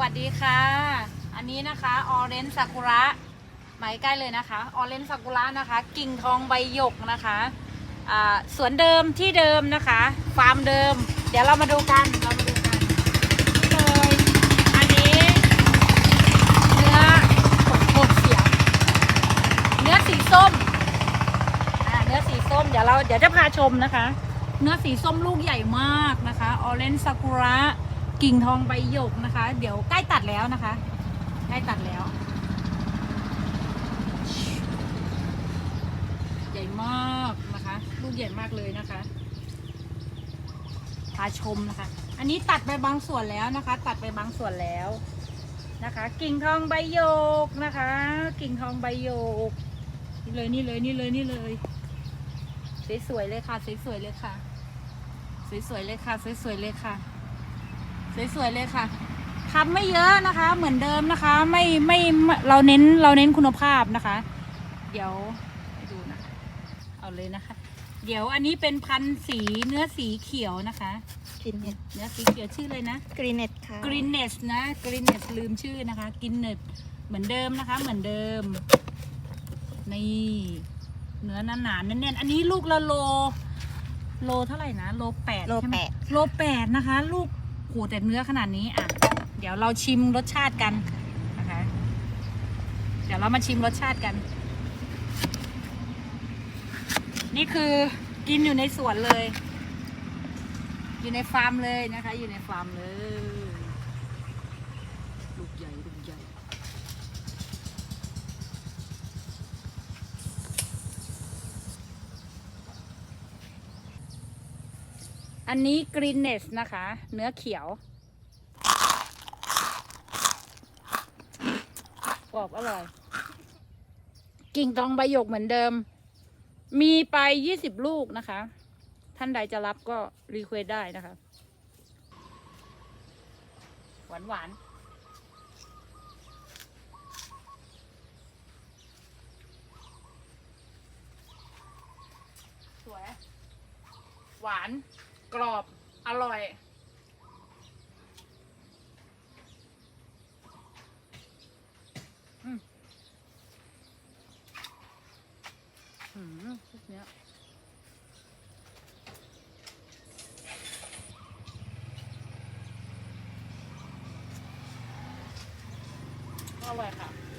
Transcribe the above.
วัสดีค่ะ อันนี้นะคะออเรนซากุระหมายใกล้เลยนะคะออเรนซากุระนะคะ กิ่งทองใบหยกนะคะสวนเดิมที่เดิมนะคะ ฟาร์มเดิม เดี๋ยวเรามาดูกันเรามาดูกันเลยอันนี้เนื้อโคเสียงเนื้อสีส้มเนื้อสีส้มเดี๋ยวเราเดี๋ยวจะพาชมนะคะ เนื้อสีส้มลูกใหญ่มากนะคะออเรนซากุระ กิ่งทองใบหยกนะคะ เดี๋ยวใกล้ตัดแล้วนะคะ ใกล้ตัดแล้ว ใหญ่มากนะคะ ลูกใหญ่มากเลยนะคะพาชมนะคะ อันนี้ตัดไปบางส่วนแล้วนะคะ ตัดไปบางส่วนแล้วนะคะ กิ่งทองใบหยกนะคะ กิ่งทองใบหยกนี่เลยนี่เลยนี่เลยนี่เลยสวยๆเลยค่ะสวยๆเลยค่ะสวยๆเลยค่ะสวยๆเลยค่ะ สวยๆเลยค่ะทำไม่เยอะนะคะ เหมือนเดิมนะคะไม่ไม่ไม่เราเน้นเราเน้นคุณภาพนะคะ เดี๋ยวให้ดูนะคะ เอาเลยนะคะ เดี๋ยวอันนี้เป็นพันธุ์สีเนื้อสีเขียวนะคะกรีนเน็ตเนื้อสีเขียวชื่อเลยนะกรีนเน็ตค่ะกรีนเนสนะกรีนเนสลืมชื่อนะคะกินเนสเหมือนเดิมนะคะ เหมือนเดิมนี่เนื้อหนาๆแน่นๆอันนี้ลูกละโล โลเท่าไหร่นะโลแปดโลใช่ไหมแปดโลแปดนะคะ ลูก ขูดแต่เนื้อขนาดนี้อะ เดี๋ยวเราชิมรสชาติกันนะคะ เดี๋ยวเรามาชิมรสชาติกัน นี่คือกินอยู่ในสวนเลย อยู่ในฟาร์มเลยนะคะ อยู่ในฟาร์มเลยลูกใหญ่ลูกใหญ่ อันนี้กรีนเนสนะคะ เนื้อเขียว กรอบอร่อย กิ่งทองใบหยกเหมือนเดิม มีไปยี่สิบลูกนะคะ ท่านใดจะรับก็รีเควสได้นะคะ หวานหวานสวย หวาน กรอบอร่อย อืมอืมพวกเนี้ยอร่อยค่ะ